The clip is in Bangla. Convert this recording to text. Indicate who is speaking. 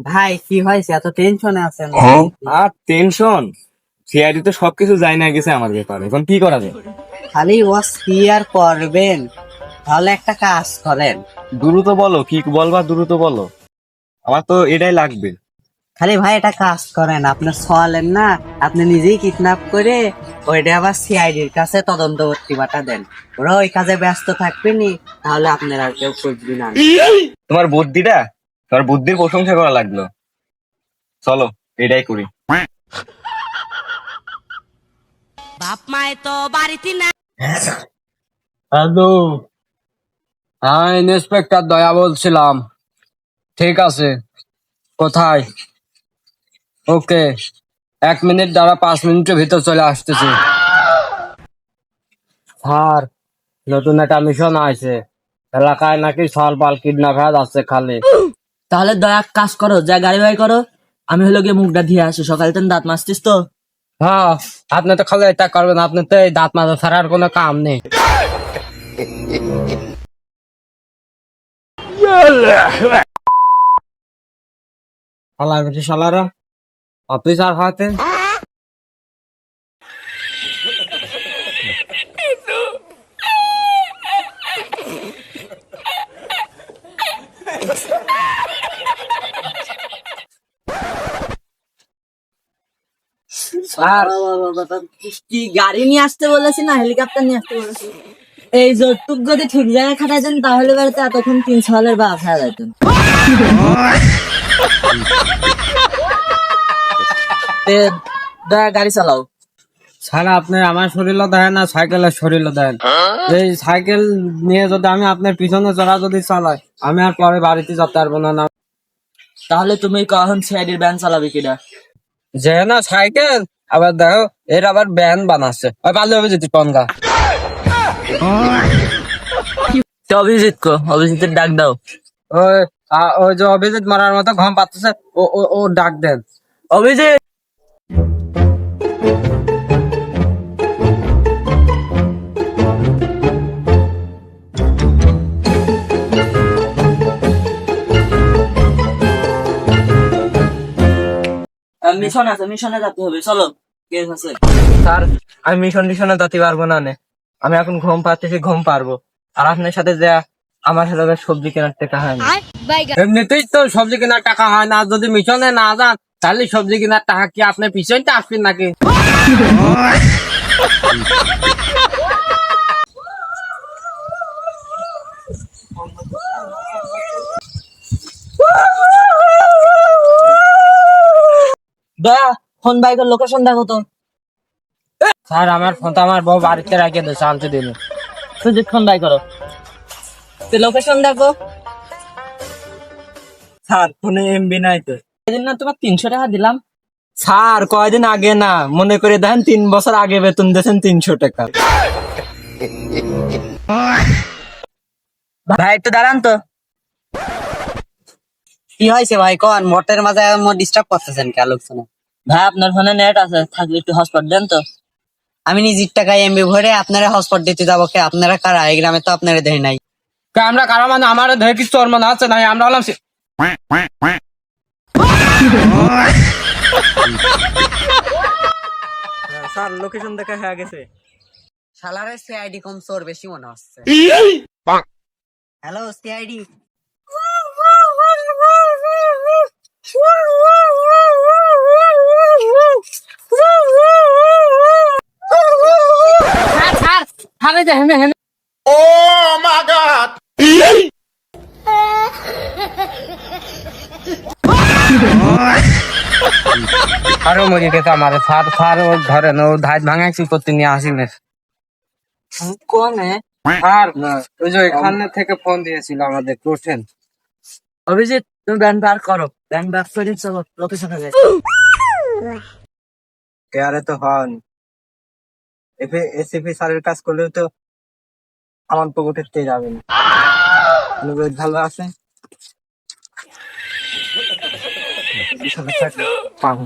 Speaker 1: ভাই কি হয়েছে? এত টেনশনে আছেন
Speaker 2: আর টেনশন সিআইডি তো সবকিছু যায় না গেছে আমার ব্যাপারে। এখন কি করা যায়?
Speaker 1: খালি ওয়াশ ক্লিয়ার করবেন। তাহলে একটা কাজ করেন।
Speaker 2: দ্রুত বলো কি বলবা দ্রুত বলো। আমার তো এটাই লাগবে।
Speaker 1: খালি ভাই এটা কাজ করেন। আপনার সওয়ালেন না আপনি নিজেই কিডন্যাপ করে ওইটা আবার সিআইডির কাছে তদন্তবর্তী বাটা দেন। ওরা ওই কাজে ব্যস্ত থাকবেনি তাহলে আপনার আর কেউ খুঁজবি না।
Speaker 2: তোমার বুদ্ধিটা? তোমার বুদ্ধির প্রশংসা করা লাগল। চলো এটাই করি।
Speaker 3: বাপ মায় তো বাড়িতে না
Speaker 4: হ্যালো হ্যাঁ ইন্সপেক্টর দয়া বলছিলাম। ঠিক আছে। কোথায়? ওকে। এক মিনিট দ্বারা পাঁচ মিনিটের ভিতর চলে আসতেছি। স্যার নতুন একটা মিশন আছে এলাকায় নাকি সল পাল কিডন্যাপ হয়ে যাচ্ছে খালি।
Speaker 5: তাহলে দয়া কাজ করো যা গাড়ি বাই করো আমি হলো গিয়ে মুখটা ধুয়ে আসি। সকালে তো দাঁত মাজতিস তো?
Speaker 4: হ্যাঁ আপনি তো খালি এটা করবেন আপনি তো এই দাঁত মাজা ছাড়া আর কোনো কাম নেই। শালার বেশি শালারা অফিসার হাতে।
Speaker 5: স্যার। কি গাড়ি নিয়ে আসতে বলেছি না? হেলিকপ্টার নিয়ে আসতে বলেছি। এই যৌতুক যদি ঠিক জায়গায় খাটাইতেন তাহলে বাড়িতে এতক্ষণ তিন সালের বাপ হয়ে দয়া গাড়ি চালাও।
Speaker 4: স্যার আপনি আমার শরীরও দেন না সাইকেলের শরীরও দেন এই সাইকেল নিয়ে যদি আমি আপনার পিছনে চড়া যদি চালাই আমি আর পরে বাড়িতে যেতে পারব না না।
Speaker 5: তাহলে তুমি কখন সিআইডির ব্যান চালাবে কিনা?
Speaker 4: যে না সাইকেল আবার দেখো এর আবার ব্যান বানাচ্ছে। ওই পারলে অভিজিৎ পঙ্গা
Speaker 5: তো অভিজিৎ কো অভিজিতের ডাক দাও।
Speaker 4: ওই ওই যে অভিজিৎ মারার মতো ঘম পাচ্ছে ও ও ও ডাক দেন।
Speaker 5: অভিজিৎ! মিশন আছে মিশনে যেতে হবে চলো কেস আছে।
Speaker 4: স্যার আমি মিশন টিশনে যেতে পারব না নে। আমি এখন ঘুম পাচ্ছি ঘুম পারব আর আপনার সাথে যা আমার সাথে সবজি কেনার টাকা হয় না। এমনিতেই তো সবজি কেনার টাকা হয় না যদি মিশনে না যান তাহলে সবজি কেনার টাকা কি আপনি পিছনটা আসবেন নাকি?
Speaker 5: দয়া ফোন বাইকের লোকেশন দেখো তো।
Speaker 4: স্যার আমার ফোন তো আমার বউ বাড়িতে রেখে দিয়েছে আনতে দিল
Speaker 5: সুজিত ফোন বাই করো। তো লোকেশন দেখো।
Speaker 1: স্যার ফোনে এমবি নাই তো।
Speaker 5: তোমার তিনশো টাকা দিলাম।
Speaker 4: স্যার কয়দিন আগে না মনে করে দেখেন তিন বছর আগে বেতন দিয়েছেন তিনশো টাকা।
Speaker 5: ভাই একটু দাঁড়ান তো।
Speaker 1: কি হয়েছে ভাই? কন মোটের মাঝে ডিস্টার্ব করতেছেন কে আলোচনা
Speaker 5: ভাই আপনার ফোনে নেট আছে থাকলে একটু হটস্পট দেন তো।
Speaker 1: আমি নিজের টাকায় এমবি ভরে আপনারা হসপিটাল দিতে যাব কে? আপনারা কারা? এই গ্রামে তো আপনারা দেয় নাই।
Speaker 4: তা আমরা কারও মানে? আমার ধরে কিছু চোর মনে আছে নাই? আমরা হলাম
Speaker 2: স্যার লোকেশন দেখা হয়ে গেছে।
Speaker 1: শালারে সিআইডি কম চোর বেশি মনে হচ্ছে। হ্যালো সিআইডি
Speaker 4: আরও মরে গেছে আমার। সার সার ও ধরেন ও ধাজ ভাঙাইছি করতে নিয়ে আসিনি
Speaker 5: কোনে
Speaker 4: আর ওই যে এখানে থেকে ফোন দিয়েছিল আমাদের করছেন
Speaker 5: অভিজিৎ তুমি ব্যান বার করো। বার করে চলো লোকেশনে যাই
Speaker 2: কেয়ারে তো হন? এফে এসএফি স্যারের কাজ করলেও তো আমার পকেটের তে যাবেন অনুরোধ ভালো আছে পাবো